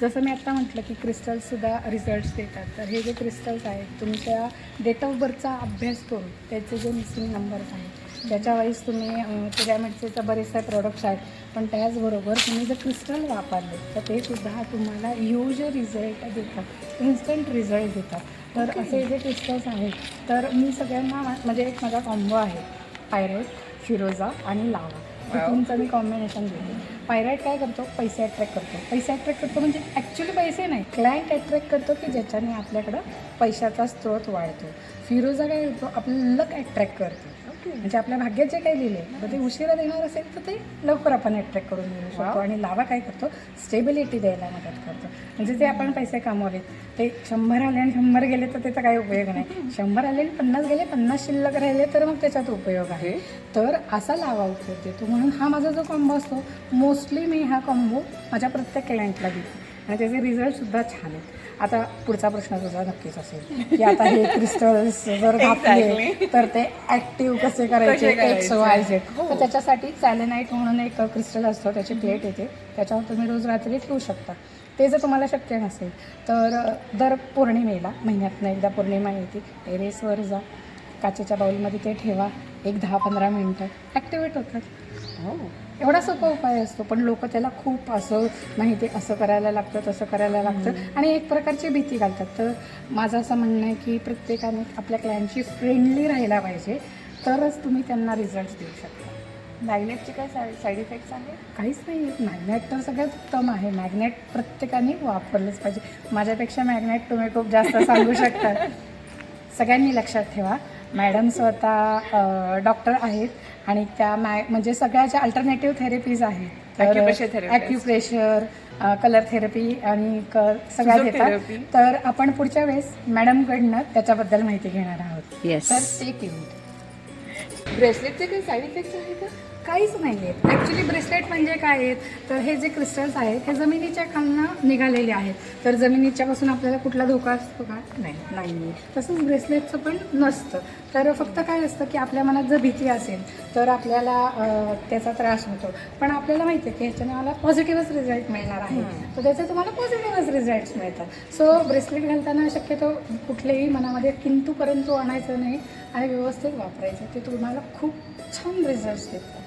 जसं मी आता म्हटलं की क्रिस्टल्ससुद्धा रिझल्ट्स देतात. तर हे जे क्रिस्टल्स आहेत तुमच्या डेट ऑफ बर्थचा अभ्यास करून त्याचे जे मिसिंग नंबर्स आहेत त्याच्या वाईज तुम्ही पिरॅमिडचे तर बरेचसे प्रोडक्ट्स आहेत पण त्याचबरोबर तुम्ही जर क्रिस्टल वापरले तर ते सुद्धा तुम्हाला ह्यूज रिझल्ट देतात. इन्स्टंट रिझल्ट देतात. तर असे जे क्रिस्टल्स आहेत तर मी सगळ्यांना म्हणजे एक माझा कॉम्बो आहे पायरेट फिरोजा आणि लावा. तुमचं मी कॉम्बिनेशन देते. पायराईट काय करतो? पैसे अट्रॅक्ट करतो. पैसे अट्रॅक्ट करतो म्हणजे ॲक्च्युली पैसे नाही. क्लायंट अट्रॅक्ट करतो की ज्याच्याने आपल्याकडं पैशाचा स्रोत वाढतो. फिरोजा काय करतो? आपलं लक अट्रॅक्ट करतो. म्हणजे आपल्या भाग्यात जे काही लिहिले तर ते उशिरा देणार असेल तर ते लवकर आपण अट्रॅक्ट करून मिळू शकतो. आणि लावा काय करतो? स्टेबिलिटी द्यायला मदत म्हणजे जे आपण पैसे कमवले ते शंभर आले आणि शंभर गेले तर त्याचा काही उपयोग नाही. शंभर आले आणि पन्नास गेले पन्नास शिल्लक राहिले तर मग त्याच्यात उपयोग आहे. तर असा लावा उपयोग देतो. म्हणून हा माझा जो कॉम्बो असतो मोस्टली मी हा कॉम्बो माझ्या प्रत्येक क्लायंटला देते. आणि त्याचे रिझल्टसुद्धा छान आहेत. आता पुढचा प्रश्न तुझा नक्कीच असेल की आता हे क्रिस्टल्स जर घातले. तर ते ऍक्टिव्ह कसे करायचे? कसे एक्स झेड हो. तर त्याच्यासाठी सॅलेनाईट म्हणून एक क्रिस्टल असतो त्याची प्लेट येते. त्याच्यावर तुम्ही रोज रात्री ठेवू शकता. ते जर तुम्हाला शक्य नसेल तर दर पौर्णिमेला महिन्यातनं एकदा पौर्णिमा येते टेरेसवर जा काचेच्या बाउलमध्ये ते ठेवा एक दहा पंधरा मिनटं ॲक्टिवेट होतात. हो. एवढा सोपा उपाय असतो पण लोक त्याला खूप असं नाही ते असं करायला लागतं तसं करायला लागतं आणि एक प्रकारची भीती घालतात. तर माझं असं म्हणणं आहे की प्रत्येकाने आपल्या क्लायंटशी फ्रेंडली राहायला पाहिजे तरच तुम्ही त्यांना रिझल्ट देऊ शकता. मॅग्नेटचे काय साईड इफेक्ट्स आहेत? काहीच नाही. मॅग्नेट तर सगळ्यात उत्तम आहे. मॅग्नेट प्रत्येकाने वापरलंच पाहिजे. माझ्यापेक्षा मॅग्नेट तुम्ही खूप जास्त सांगू शकता. सगळ्यांनी लक्षात ठेवा. मॅडम स्वतः डॉक्टर आहेत आणि त्या मॅ म्हणजे सगळ्या ज्या अल्टरनेटिव्ह थेरपीज आहेत therapist. ॲक्युप्रेशर कलर थेरपी आणि क सगळ्या. घेतात तर आपण पुढच्या वेळेस मॅडमकडनं त्याच्याबद्दल माहिती घेणार आहोत. तर ते केलं ब्रेसलेटचे काही साईड इफेक्ट्स आहे का? काहीच नाही आहेत ॲक्च्युली ब्रेसलेट म्हणजे काय आहेत तर हे जे क्रिस्टल्स आहेत हे जमिनीच्या खालनं निघालेले आहेत. तर जमिनीच्यापासून आपल्याला कुठला धोका असतो का? नाही नाही आहे तसंच ब्रेसलेटचं पण नसतं. तर फक्त काय असतं की आपल्या मनात जर भीती असेल तर आपल्याला त्याचा त्रास होतो. पण आपल्याला माहिती आहे की ह्याच्याने मला पॉझिटिव्हच रिझल्ट मिळणार आहे. तर त्याचे तुम्हाला पॉझिटिव्हच रिझल्ट्स मिळतात. सो ब्रेसलेट घालताना शक्यतो कुठलेही मनामध्ये किंतू परंतु आणायचं नाही आणि व्यवस्थित वापरायचं. ते तुम्हाला खूप छान रिझल्ट्स देतात